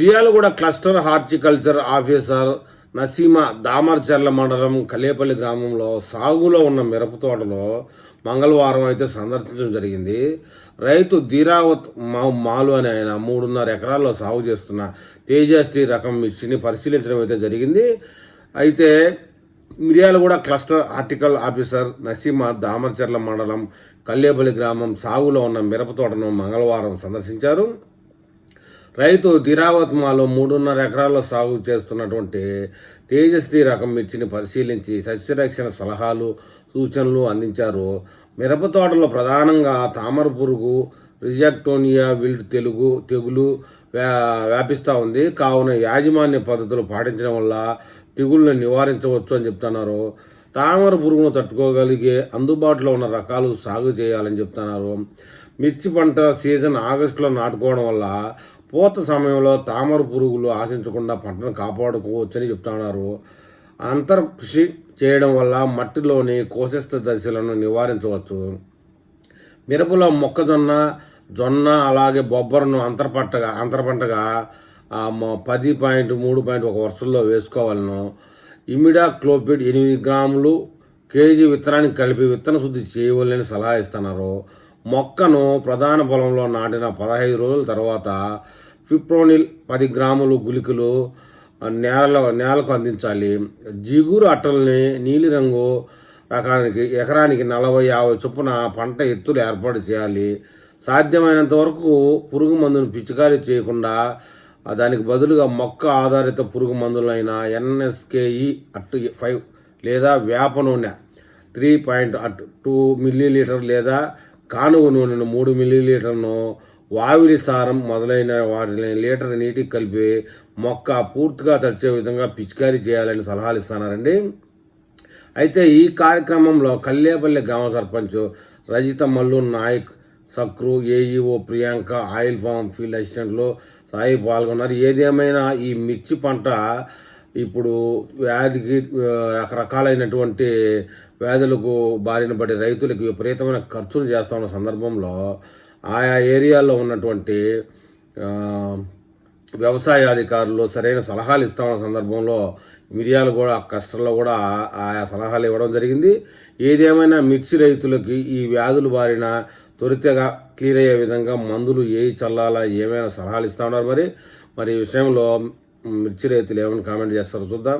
Miryalaguda cluster horticulture officer Naseema Damarcherla మండలం కలేపల్లి గ్రామంలో సాగులో ఉన్న మిరప తోటలో మంగళవారం అయితే సందర్శించడం జరిగింది. రైతు ధీరావత్ మా- మాలు అని ఆయన మూడున్నర ఎకరాల్లో సాగు చేస్తున్న తేజశ్రీ రకం మిర్చిని పరిశీలించడం అయితే జరిగింది. అయితే Miryalaguda cluster article officer Naseema Damarcherla మండలం కల్లేపల్లి గ్రామం సాగులో ఉన్న మిరప తోటను మంగళవారం సందర్శించారు. రైతు ధీరావత్ మాలో మూడున్నర ఎకరాల్లో సాగు చేస్తున్నటువంటి తేజశ్రీ రకం మిర్చిని పరిశీలించి సస్యరక్షణ సలహాలు సూచనలు అందించారు. మిరప తోటలో ప్రధానంగా తామర పురుగు రిజెక్టోనియా విల్డ్ తెలుగు తెగులు వ్యా వ్యాపిస్తూ ఉంది. కావున యాజమాన్య పద్ధతులు పాటించడం వల్ల తెగుళ్ళను నివారించవచ్చు అని చెప్తున్నారు. తామర పురుగును తట్టుకోగలిగే అందుబాటులో ఉన్న రకాలు సాగు చేయాలని చెప్తున్నారు. మిర్చి పంట సీజన్ ఆగస్టులో నాటుకోవడం వల్ల పూత సమయంలో తామర పురుగులు ఆశించకుండా పంటను కాపాడుకోవచ్చని చెప్తున్నారు. అంతర్ కృషి చేయడం వల్ల మట్టిలోని కోశస్థ దశలను నివారించవచ్చు. మిరపలో మొక్కజొన్న జొన్న అలాగే బొబ్బరను అంతరపట్టగా అంతరపంటగా పది పాయింట్ మూడు పాయింట్ ఒక వరుసల్లో వేసుకోవాలను. ఇమిడా క్లోపిడ్ ఎనిమిది గ్రాములు కేజీ విత్తనానికి కలిపి విత్తన శుద్ధి చేయవలని సలహా ఇస్తున్నారు. మొక్కను ప్రధాన పొలంలో నాటిన పదహైదు రోజుల తర్వాత ఫిప్రోనిల్ పది గ్రాములు గుళికలు నేల నేలకు అందించాలి. జిగురు అట్టల్ని నీలిరంగు రకానికి ఎకరానికి నలభై యాభై చొప్పున పంట ఎత్తులు ఏర్పాటు చేయాలి. సాధ్యమైనంత వరకు పురుగు మందును పిచికారీ చేయకుండా దానికి బదులుగా మొక్క ఆధారిత పురుగు మందులైన ఎన్ఎస్కేఈ అట్ ఫైవ్ లేదా వేప నూనె three point at two millilitre లేదా కానుగ నూనెను మూడు మిల్లీలీటర్ను వావిలి సారం మొదలైన వాటిని లీటర్ నీటికి కలిపి మొక్క పూర్తిగా తడిచే విధంగా పిచికారీ చేయాలని సలహాలు ఇస్తున్నారండి. అయితే ఈ కార్యక్రమంలో కల్లేపల్లి గ్రామ sarpanch Rajitha Mallu Naik Sakru AEO Priyanka oil palm field అసిస్టెంట్లు సాయి పాల్గొన్నారు. ఏదేమైనా ఈ మిర్చి పంట ఇప్పుడు వ్యాధికి రకరకాలైనటువంటి వ్యాధులకు బారిన పడి రైతులకు విపరీతమైన ఖర్చులు చేస్తున్న ఉన్న సందర్భంలో ఆయా ఏరియాల్లో ఉన్నటువంటి వ్యవసాయ అధికారులు సరైన సలహాలు ఇస్తా ఉన్న సందర్భంలో మిరియాలు కూడా కష్టంలో కూడా ఆయా సలహాలు ఇవ్వడం జరిగింది. ఏదేమైనా మిర్చి రైతులకి ఈ వ్యాధులు బారిన త్వరితగా క్లియర్ అయ్యే విధంగా మందులు ఏ చల్లాలా ఏమైనా సలహాలు ఇస్తా ఉన్నారు మరి? మరి ఈ విషయంలో మిర్చి రైతులు ఏమైనా కామెంట్ చేస్తారో చూద్దాం.